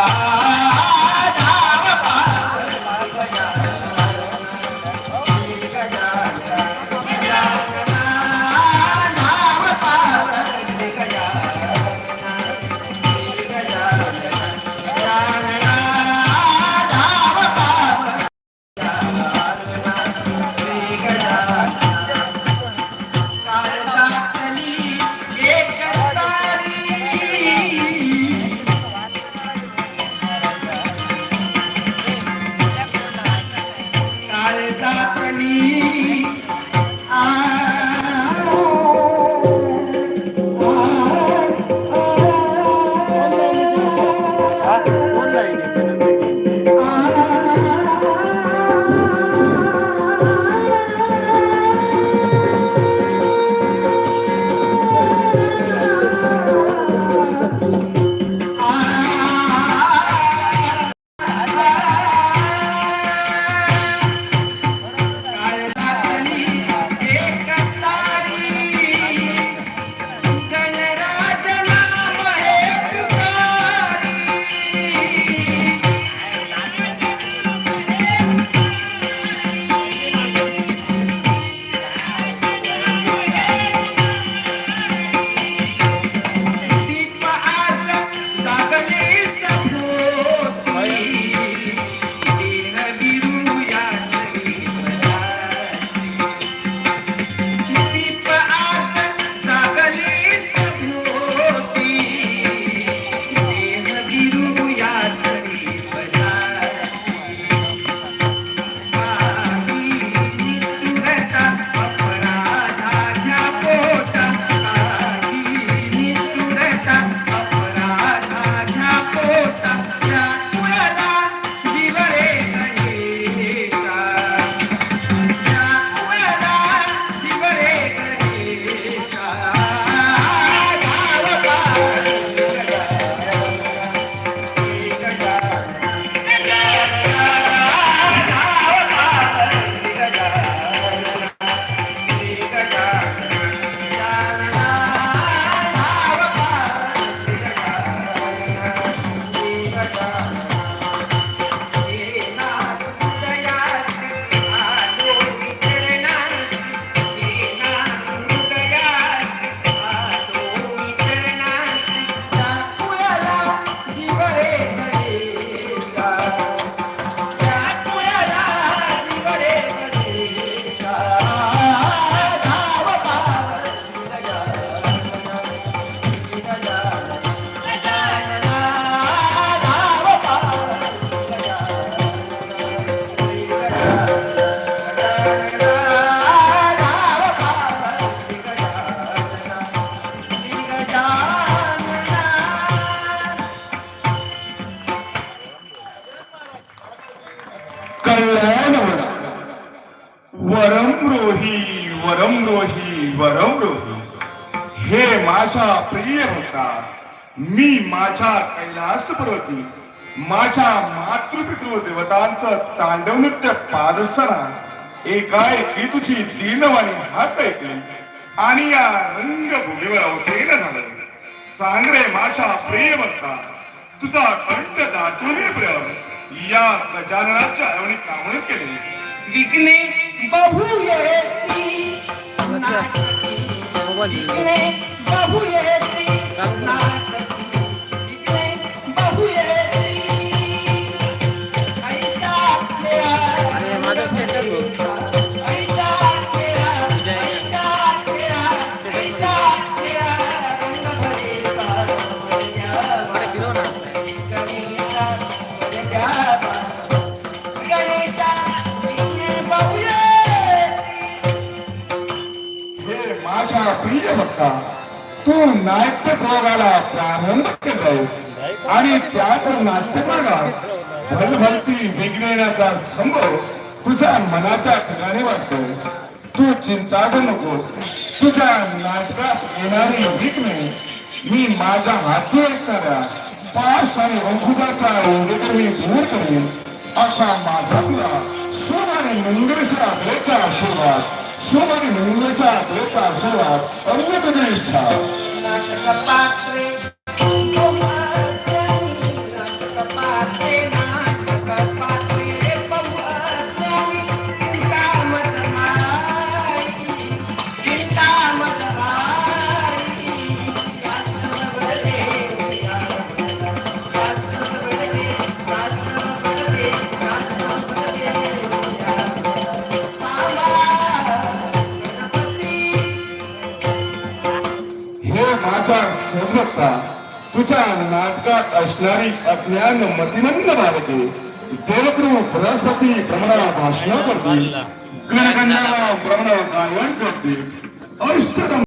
Ceará. रोही वरम रोही वरम रोही हे माझा प्रिय होता. मी माझ्या कैलास पर्वती माझ्या मातृपितृ देवतांचं तांडव नृत्य पाहत असताना एकाएकी तुझी दीनवाणी हात ऐकली आणि या रंगभूमीवर अवतीर्ण झालं. सांग रे माझ्या प्रिय भक्ता तुझा कंठ दाटून प्रेम या गजाननाच्या आईवणी कामण केली. विघ्ने बहुयेती नाटकी. हे माझ्या प्रिय भक्ता तू नाट्य प्रयोगाला प्रारंभ केलायस आणि त्याच नाट्यप्रयोगात भलभलती विघ्नेण्याचा संभव तुझ्या मनाच्या ठिकाणी वाचतो तू चिंता नकोस तुझ्या नाटकात येणारी विघ्ने मी माझ्या हाती असणाऱ्या पास आणि अंकुशाच्या ओळखीत दूर करेन असा माझा तुला शुभ आणि मंगळेश्वर आपल्याचा आशीर्वाद शुभ आणि मंगळेश्वर आपल्याचा आशीर्वाद अन्य तुझी बघता तुझ्या नाटकात असणारी अज्ञान मतिमंद बालके देवकृ बृहस्पती प्रमाणा भाषण करतील गणगंधर्व प्रमाण गायन करतील अष्टदम